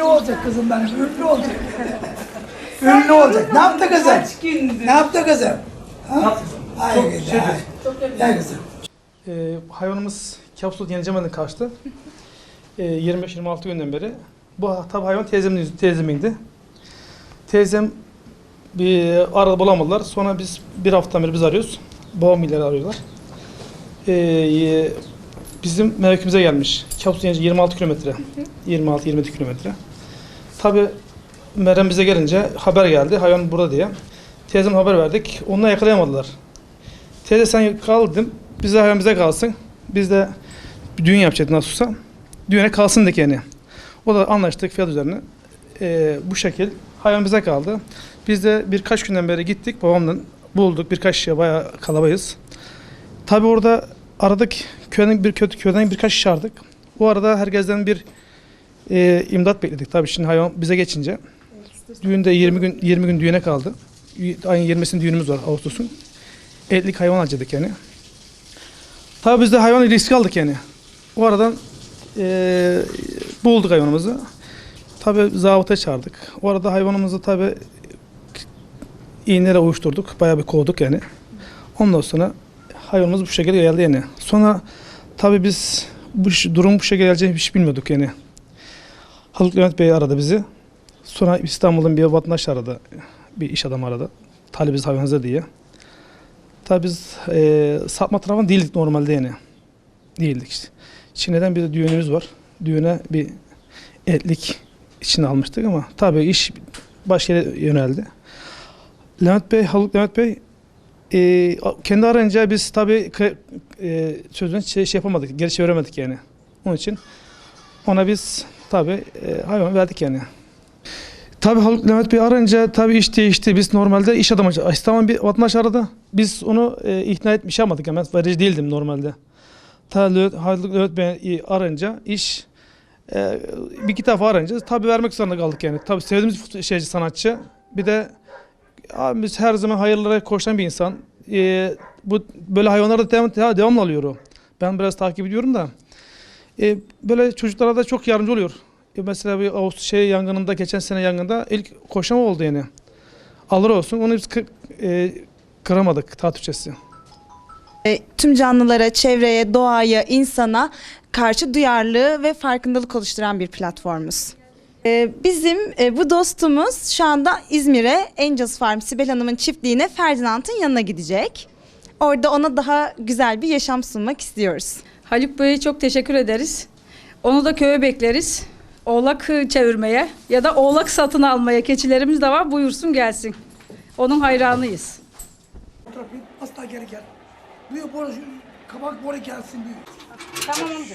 ünlü olacak kızım benim, ünlü olacak. ünlü olacak. Ne yaptı kızım? Kaç gündür? Ne yaptı kızım? Ha? Ay güzel. Gel kızım. Ee, hayvanımız kapsül yeneceğimden kaçtı. Ee, 25-26 günden beri. Bu tabi hayvan teyzemin, teyzemindi. Teyzem bir arada bulamadılar. Sonra biz bir haftadan beri biz arıyoruz. Babam ileri arıyorlar. Ee, bizim mevkimize gelmiş. Kapsül yenici 26 kilometre. 26-27 kilometre. Tabi Meryem bize gelince haber geldi. Hayvan burada diye. Teyzem haber verdik. Onunla yakalayamadılar. Teyze sen kal dedim. Biz de hayvan bize kalsın. Biz de bir düğün yapacaktık nasılsa. Düğüne kalsın dedik yani. O da anlaştık fiyat üzerine. Ee, bu şekil hayvan bize kaldı. Biz de birkaç günden beri gittik babamla bulduk. Birkaç kişiye bayağı kalabayız. Tabi orada aradık. Köyden bir kötü köyden birkaç kişi aradık. O arada herkesten bir e, imdat bekledik. Tabii şimdi hayvan bize geçince. Düğünde 20 gün 20 gün düğüne kaldı. Ayın 20'sinde düğünümüz var Ağustos'un. Etlik hayvan alacaktı yani. Tabii biz de hayvan riski aldık yani. O aradan eee, bulduk hayvanımızı. Tabii zabıta çağırdık. O arada hayvanımızı tabii iğneyle uyuşturduk. Bayağı bir kovduk yani. Ondan sonra hayvanımız bu şekilde geldi yani. Sonra tabii biz bu durum bu şekilde geleceğini hiç bilmiyorduk yani. Haluk Levent Bey aradı bizi. Sonra İstanbul'un bir vatandaş aradı. Bir iş adamı aradı. Talibiz hayvanınıza diye. Tabii biz e, satma tarafından değildik normalde yani. Değildik işte. Çin'den bir de düğünümüz var. Düğüne bir etlik içine almıştık ama tabii iş başka yere yöneldi. Levent Bey, Haluk Levent Bey e, kendi arayınca biz tabii e, sözünü şey, şey yapamadık, geri çeviremedik yani. Onun için ona biz tabii e, hayvan verdik yani. Tabii Haluk Levent Bey arayınca tabii iş değişti. Biz normalde iş adamı, İstanbul bir vatandaş aradı. Biz onu e, ikna etmiş yapmadık hemen. Verici değildim normalde. Tabii Haluk Levent Bey arayınca iş e, bir iki defa arayınca tabii vermek zorunda kaldık yani. Tabii sevdiğimiz şeyci sanatçı. Bir de abi biz her zaman hayırlara koşan bir insan. E, bu böyle hayvanlarda devam, devamlı alıyor. Ben biraz takip ediyorum da. E, böyle çocuklara da çok yardımcı oluyor. E, mesela bir Ağustos şey yangınında geçen sene yangında ilk koşan o oldu yani. Allah olsun onu biz kı- e, kıramadık ta Türkçesi. E, tüm canlılara, çevreye, doğaya, insana karşı duyarlı ve farkındalık oluşturan bir platformuz. E, bizim e, bu dostumuz şu anda İzmir'e Angels Farm Sibel Hanım'ın çiftliğine Ferdinand'ın yanına gidecek. Orada ona daha güzel bir yaşam sunmak istiyoruz. Haluk Bey'e çok teşekkür ederiz. Onu da köye bekleriz. Oğlak çevirmeye ya da oğlak satın almaya keçilerimiz de var. Buyursun gelsin. Onun hayranıyız. Asla geri gel. Büyük boru, kabak boru gelsin büyük. Tamam amca.